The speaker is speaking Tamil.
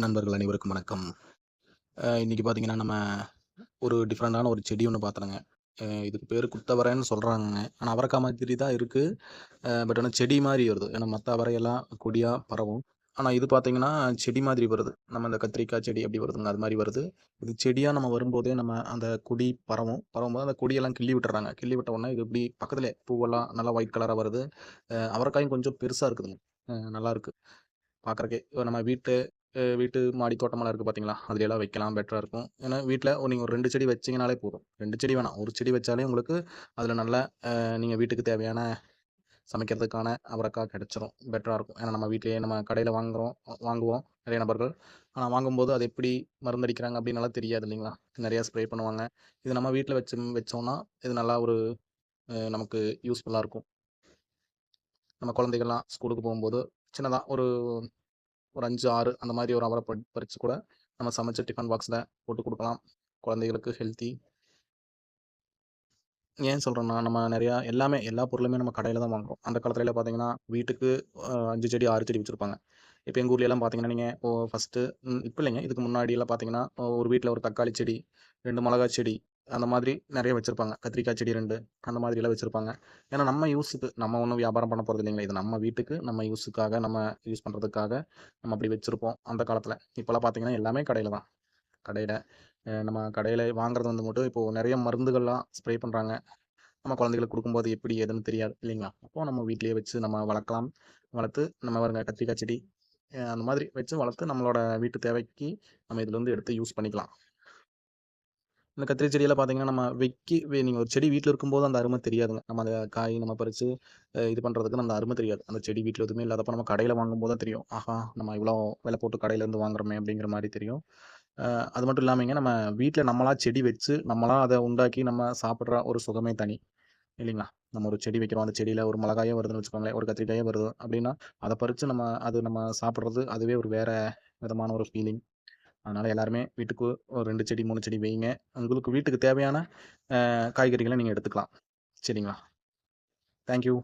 நண்பர்கள் அனைவருக்கும் வணக்கம். இன்றைக்கி இன்னைக்கு பார்த்தீங்கன்னா, நம்ம ஒரு டிஃப்ரெண்ட்டான ஒரு செடி ஒன்று பார்த்துறேங்க இதுக்கு பேர் குத்தவரைன்னு சொல்கிறாங்க ஆனால் அவரைக்காய் மாதிரி தான் இருக்குது பட் ஆனால் செடி மாதிரி வருது. ஏன்னா மற்ற அவரையெல்லாம் கொடியாக பரவும். ஆனால் இது பார்த்தீங்கன்னா, செடி மாதிரி வருது. நம்ம இந்த கத்திரிக்காய் செடி அப்படி வருதுங்க, அது மாதிரி வருது. இது செடியாக நம்ம வரும்போதே நம்ம அந்த கொடி பரவும். பரவும்போது அந்த கொடியெல்லாம் கிள்ளி விட்டுறாங்க கிள்ளி விட்ட உடனே இது இப்படி பக்கத்தில் பூவெல்லாம் நல்லா ஒயிட் கலராக வருது. அவரைக்காயும் கொஞ்சம் பெருசாக இருக்குதுங்க. நல்லாயிருக்கு பார்க்குறக்கே இப்போ நம்ம வீட்டு வீட்டு மாடி இருக்குது பார்த்தீங்களா? அதுலலாம் வைக்கலாம் பெட்டராக இருக்கும். ஏன்னா வீட்டில் ஒரு நீங்கள் ஒரு ரெண்டு செடி வச்சிங்கனாலே போதும். ரெண்டு செடி வேணாம். ஒரு செடி வச்சாலே உங்களுக்கு அதில் நல்ல நீங்கள் வீட்டுக்கு தேவையான சமைக்கிறதுக்கான அவரைக்கா கிடச்சிரும் பெட்டராக இருக்கும். ஏன்னா நம்ம வீட்டிலேயே நம்ம கடையில் வாங்குறோம் வாங்குவோம் நிறைய நபர்கள். ஆனால் வாங்கும்போது அது எப்படி மருந்தடிக்கிறாங்க அப்படின்னுலாம் தெரியாது இல்லைங்களா? நிறையா ஸ்ப்ரே பண்ணுவாங்க. இது நம்ம வீட்டில் வச்சு வச்சோம்னா, இது நல்லா ஒரு நமக்கு யூஸ்ஃபுல்லாக இருக்கும். நம்ம குழந்தைகள்லாம் ஸ்கூலுக்கு போகும்போது, சின்னதாக ஒரு ஒரு 5, 6 அந்த மாதிரி ஒரு அவரை பறித்து கூட நம்ம சமைச்ச டிஃபன் பாக்ஸில் போட்டு கொடுக்கலாம் குழந்தைகளுக்கு ஹெல்த்தி. ஏன் சொல்கிறோன்னா நம்ம நிறையா எல்லாமே எல்லா பொருளுமே நம்ம கடையில் தான் வாங்குறோம். அந்த காலத்துல பார்த்தீங்கன்னா, வீட்டுக்கு அஞ்சு செடி, ஆறு செடி வச்சுருப்பாங்க இப்போ எங்கள் ஊர்ல எல்லாம் பார்த்தீங்கன்னா, நீங்கள் இப்போ ஃபஸ்ட்டு இப்போ இல்லைங்க. இதுக்கு முன்னாடியெல்லாம் பார்த்தீங்கன்னா, ஒரு வீட்டில் ஒரு தக்காளி செடி, ரெண்டு மிளகா செடி, அந்த மாதிரி நிறைய வச்சிருப்பாங்க. கத்திரிக்காய் செடி ரெண்டு அந்த மாதிரிலாம் வச்சிருப்பாங்க. ஏன்னா நம்ம யூஸுக்கு நம்ம ஒன்றும் வியாபாரம் பண்ண போறது இல்லைங்களே. இது நம்ம வீட்டுக்கு, நம்ம யூஸுக்காக, நம்ம யூஸ் பண்றதுக்காக நம்ம அப்படி வச்சிருப்போம் அந்த காலத்துல. இப்போல்லாம் பார்த்தீங்கன்னா, எல்லாமே கடையில தான். கடையில் நம்ம கடையில் வாங்குறது வந்து மட்டும் இப்போது நிறைய மருந்துகள்லாம் ஸ்ப்ரே பண்ணுறாங்க நம்ம குழந்தைகளுக்கு கொடுக்கும்போது எப்படி ஏதுன்னு தெரியாது இல்லைங்களா? அப்போது நம்ம வீட்லேயே வச்சு நம்ம வளர்க்கலாம். வளர்த்து நம்ம பாருங்க கத்திரிக்காய் செடி, அந்த மாதிரி வச்சு வளர்த்து நம்மளோட வீட்டு தேவைக்கு நம்ம இதுலேருந்து எடுத்து யூஸ் பண்ணிக்கலாம். இந்த கத்திரி செடியெல்லாம் பார்த்தீங்கன்னா, நம்ம வைக்கி நீங்கள் ஒரு செடி வீட்டில் இருக்கும்போது அந்த அருமை தெரியாதுங்க. நம்ம அந்த காய் நம்ம பறித்து இது பண்ணுறதுக்கு அந்த அருமை தெரியாது. அந்த செடி வீட்டில் எதுவுமே இல்லாதப்ப நம்ம கடையில் வாங்கும்போது தான் தெரியும். ஆஹா! நம்ம இவ்வளோ விலை போட்டு கடையிலேருந்து வாங்குறோமே அப்படிங்கிற மாதிரி தெரியும். அது மட்டும் இல்லாமங்க நம்ம வீட்டில் நம்மளா செடி வச்சு, நம்மளா அதை உண்டாக்கி நம்ம சாப்பிட்ற ஒரு சுகமே தனி. இல்லைங்களா? நம்ம ஒரு செடி வைக்கிறோம். அந்த செடியில் ஒரு மிளகாயே வருதுன்னு வச்சுக்கோங்களேன். ஒரு கத்திரிக்காயே வருது அப்படின்னா, அதை பறித்து நம்ம அது நம்ம சாப்பிட்றது அதுவே ஒரு வேறு விதமான ஒரு ஃபீலிங். அதனால் எல்லாருமே வீட்டுக்கு ஒரு ரெண்டு செடி, மூணு செடி வைங்க உங்களுக்கு வீட்டுக்கு தேவையான காய்கறிகளை நீங்கள் எடுத்துக்கலாம். சரிங்களா? Thank you.